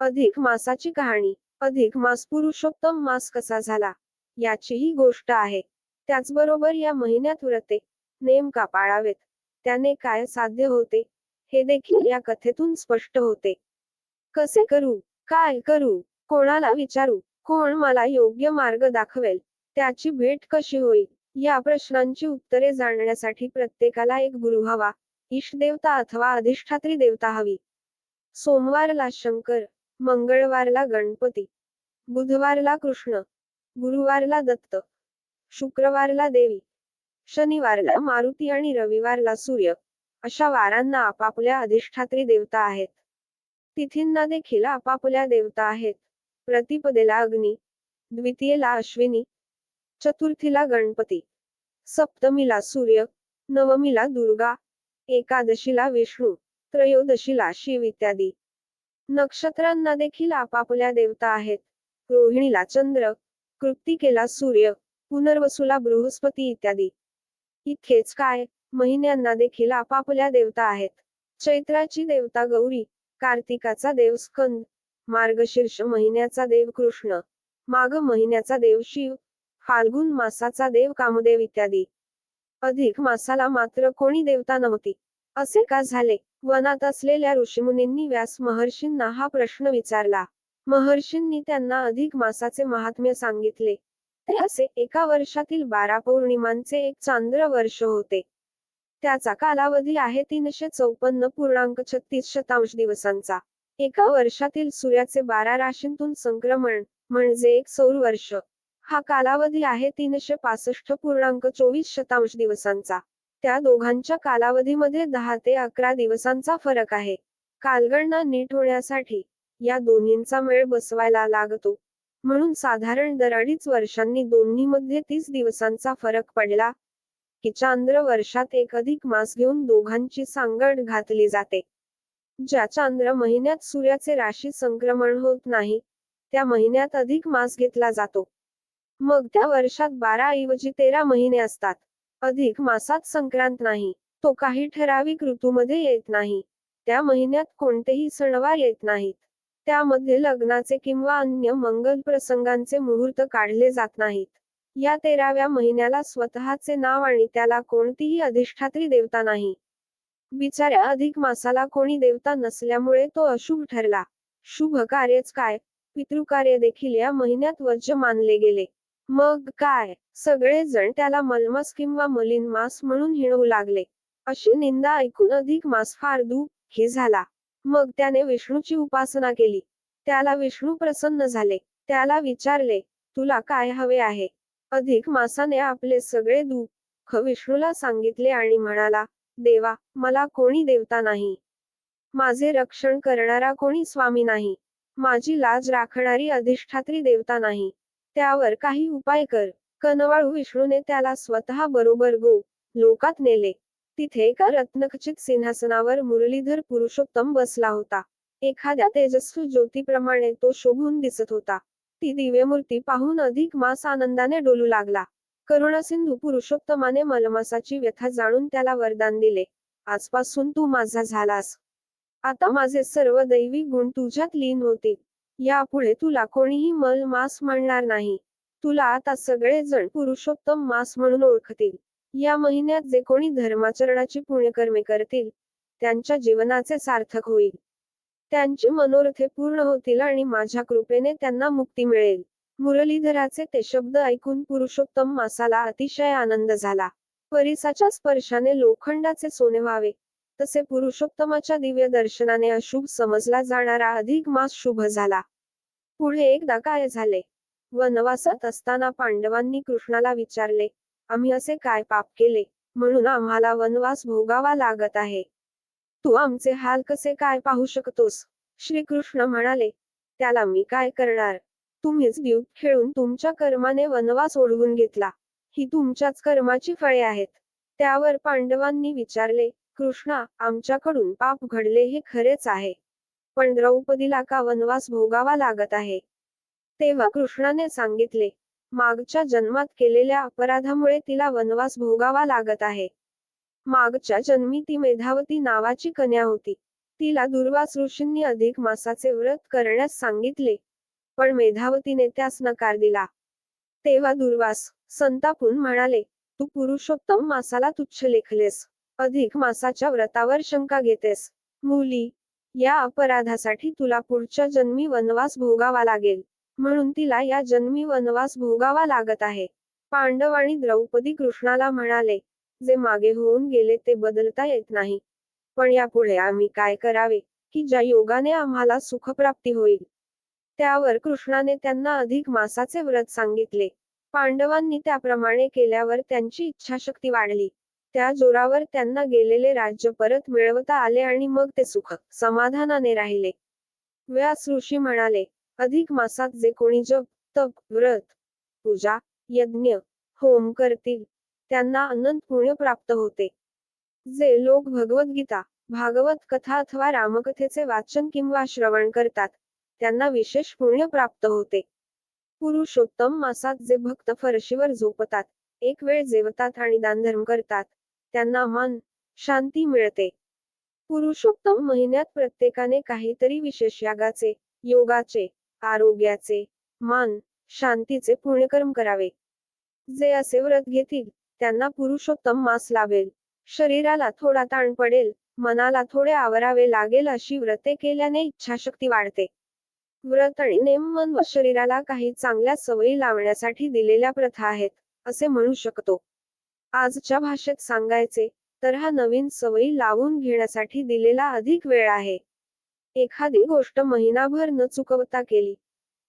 अधिक मासाची कहाणी अधिक मास पुरुषोत्तम मास कसा झाला याचीही गोष्ट आहे. त्याचबरोबर या महिन्यात व्रते नेमका पाळावेत त्याने काय साध्य होते हे देखील या कथेतून स्पष्ट होते. कसे करू काय करू कोणाला विचारू कोण मला योग्य मार्ग दाखवेल त्याची भेट कशी होईल या प्रश्नांची उत्तरे जाणण्यासाठी प्रत्येकाला एक गुरु हवा इष्टदेवता अथवा अधिष्ठात्री देवता हवी. सोमवारला शंकर मंगळवारला गणपती. बुधवारला कृष्ण. गुरुवारला दत्त. शुक्रवारला देवी. शनिवारला मारुती आणि रविवारला सूर्य. अशा वारांना आपापल्या अधिष्ठात्री देवता आहेत. तिथींना देखील आपापल्या देवता आहेत. प्रतिपदेला अग्नी द्वितीयेला अश्विनी चतुर्थीला गणपती सप्तमीला सूर्य नवमीला दुर्गा एकादशीला विष्णू त्रयोदशीला शिव इत्यादी. नक्षत्रांना देखील आपापल्या देवता आहेत. रोहिणीला चंद्र कृत्तिकेला सूर्य पुनर्वसूला बृहस्पती इत्यादी. इतकेच काय महिन्यांना देखील आपापल्या देवता आहेत. चैत्राची देवता गौरी कार्तिकाचा देव स्कंद मार्गशीर्ष महिन्याचा देव कृष्ण माघ महिन्याचा देव शिव फाल्गुन मासाचा देव कामदेव इत्यादी. अधिक मासाला मात्र कोणी देवता नव्हती. असे का झाले? वनात असलेल्या ऋषीमुनींनी व्यास महर्षींना हा प्रश्न विचारला. महर्षींनी त्यांना अधिक मासाचे महात्म्य सांगितले. असे एका वर्षातील बारा पौर्णिमांचे एक चांद्र वर्ष होते. त्याचा कालावधी आहे तीनशे चौपन्न पूर्णांक छत्तीस शतांश दिवसांचा. एका वर्षातील सूर्याचे बारा राशींतून संक्रमण म्हणजे एक सौर वर्ष. हा कालावधी आहे तीनशे पासष्ट पूर्णांक चोवीस शतांश दिवसांचा. त्या दोघांच्या कालावधीमध्ये दहा ते अकरा दिवसांचा फरक आहे. कालगणना नीट होण्यासाठी या दोन्हींचा मेळ बसवायला लागतो. म्हणून साधारण दर अडीच वर्षांनी दोन्हीमध्ये तीस दिवसांचा फरक पडला की चांद्र वर्षात एक अधिक मास घेऊन दोघांची सांगड घातली जाते. ज्या चांद्र महिन्यात सूर्याचे राशी संक्रमण होत नाही त्या महिन्यात अधिक मास घेतला जातो. मग त्या वर्षात बारा ऐवजी तेरा महिने असतात. अधिक मासात संक्रांत नाही. तो काही ठराविक ऋतूमध्ये येत नाही. त्या महिन्यात कोणतेही सणवार येत नाहीत. त्यामध्ये लग्नाचे किंवा अन्य मंगल प्रसंगांचे मुहूर्त काढले जात नाहीत. या तेराव्या महिन्याला स्वतःचे नाव आणि त्याला कोणतीही अधिष्ठात्री देवता नाही. बिचाऱ्या अधिक मासाला कोणी देवता नसल्यामुळे तो अशुभ ठरला. शुभ कार्यच काय? पितृकार्य देखील या महिन्यात वर्ज मानले गेले. मग काय? सगळेजण त्याला मलमस किंवा मलिन मास म्हणून हिणवू लागले. अशी निंदा ऐकून अधिक मास फार दुःखी झाला. मग त्याने विष्णूची उपासना केली. त्याला विष्णू प्रसन्न झाले. त्याला विचारले तुला काय हवे आहे? अधिक मासाने आपले सगळे दुःख विष्णूला सांगितले आणि म्हणाला देवा मला कोणी देवता नाही. माझे रक्षण करणारा कोणी स्वामी नाही. माझी लाज राखणारी अधिष्ठात्री देवता नाही. त्यावर काही उपाय कर. कनवाळू विष्णूने त्याला स्वतः बरोबर गो लोकात नेले. तिथे एका रत्नखचित सिंहासनावर मुरलीधर पुरुषोत्तम बसला होता. एखाद्या तेजस्वी ज्योतीप्रमाणे तो शोभून दिसत होता. ती दिव्यमूर्ती पाहून अधिक मास आनंदाने डोलू लागला. करुणासिंधू पुरुषोत्तमाने मलमासाची व्यथा जाणून त्याला वरदान दिले. आजपासून तू माझा झालास. आता माझे सर्व दैवी गुण तुझ्यात लीन होतील. यापुढे तुला कोणीही मल मास म्हणणार नाही. तुला आता सगळे जण पुरुषोत्तम मास म्हणून ओळखतील. या महिन्यात जे कोणी धर्माचरणाची पुण्यकर्मे करतील त्यांच्या जीवनाचे सार्थक होईल. त्यांचे मनोरथे पूर्ण होतील आणि माझ्या कृपेने त्यांना मुक्ती मिळेल. मुरलीधराचे ते शब्द ऐकून पुरुषोत्तम मासाला अतिशय आनंद झाला. परिसाच्या स्पर्शाने लोखंडाचे सोने व्हावे तसे पुरुषोत्तमाच्या दिव्य दर्शनाने अशुभ समजला जाणारा अधिक मास शुभ झाला. पुढे एकदा काय झाले? वनवासात असताना पांडवांनी कृष्णाला विचारले आम्ही असे काय पाप केले? म्हणून आम्हाला वनवास भोगावा लागत आहे. तू आमचे हाल कसे काय पाहू शकतोस? श्रीकृष्ण म्हणाले त्याला मी काय करणार? तुम्हीच द्यूत खेळून तुमच्या कर्माने वनवास ओढवून घेतला. ही तुमच्याच कर्माची फळे आहेत. त्यावर पांडवांनी विचारले कृष्णा आमच्याकडून पाप घडले हे खरेच आहे. पण द्रौपदीला का वनवास भोगावा लागत आहे? तेव्हा कृष्णाने सांगितले मागच्या जन्मात केलेल्या अपराधामुळे तिला वनवास भोगावा लागत आहे. मागच्या जन्मी ती मेधावती नावाची कन्या होती. तिला दुर्वास ऋषींनी अधिक मासाचे व्रत करण्यास सांगितले पण मेधावतीने त्यास नकार दिला. तेव्हा दुर्वास संतापून म्हणाले तू पुरुषोत्तम मासाला तुच्छ लेखलेस अधिक मासाच्या व्रतावर शंका घेतेस. मुली या अपराधासाठी तुला पुढच्या जन्मी वनवास भोगावा लागेल. म्हणून तिला या जन्मी वनवास भोगावा लागत आहे. पांडव आणि द्रौपदी कृष्णाला म्हणाले जे मागे होऊन गेले ते बदलता येत नाही. पण यापुढे आम्ही काय करावे की ज्या योगाने आम्हाला सुखप्राप्ती होईल त्यावर कृष्णाने त्यांना अधिक मासाचे व्रत सांगितले. पांडवांनी त्याप्रमाणे केल्यावर त्यांची इच्छाशक्ती वाढली. त्या जोरावर त्यांना गेलेले राज्य परत मिळवता आले आणि मग ते सुख समाधानाने राहिले. व्यास ऋषी म्हणाले अधिक मासात जे कोणी जप तप व्रत पूजा यज्ञ होम करतील त्यांना अनंत पुण्य प्राप्त होते. जे लोक भगवद्गीता भागवत कथा अथवा रामकथेचे वाचन किंवा श्रवण करतात त्यांना विशेष पुण्य प्राप्त होते. पुरुषोत्तम मासात जे भक्त फरशीवर झोपतात एक वेळ जेवतात आणि दानधर्म करतात त्यांना मन शांती मिळते. पुरुषोत्तम महिन्यात प्रत्येकाने काहीतरी विशेष यागाचे योगाचे आरोग्याचे मान शांतीचे पुण्यकर्म करावे. जे असे व्रत घेतील त्यांना पुरुषोत्तम मास लावेल शरीराला थोडा ताण पडेल मनाला थोडे आवरावे लागेल अशी व्रते केल्याने इच्छाशक्ती वाढते. व्रत आणि नेम मन व शरीराला काही चांगल्या सवयी लावण्यासाठी दिलेल्या प्रथा आहेत असे म्हणू शकतो. आजच्या भाषेत सांगायचे तर हा नवीन सवयी लावून घेण्यासाठी दिलेला अधिक वेळ आहे. एखादी गोष्ट महिनाभर न चुकवता केली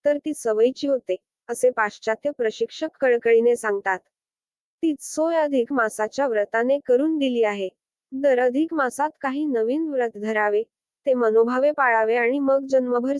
तर ती सवयीची होते असे पाश्चात्य प्रशिक्षक कळकळीने सांगतात. तीच सोय अधिक मासाच्या व्रताने करून दिली आहे. दर अधिक मासात काही नवीन व्रत धरावे ते मनोभावे पाळावे आणि मग जन्मभर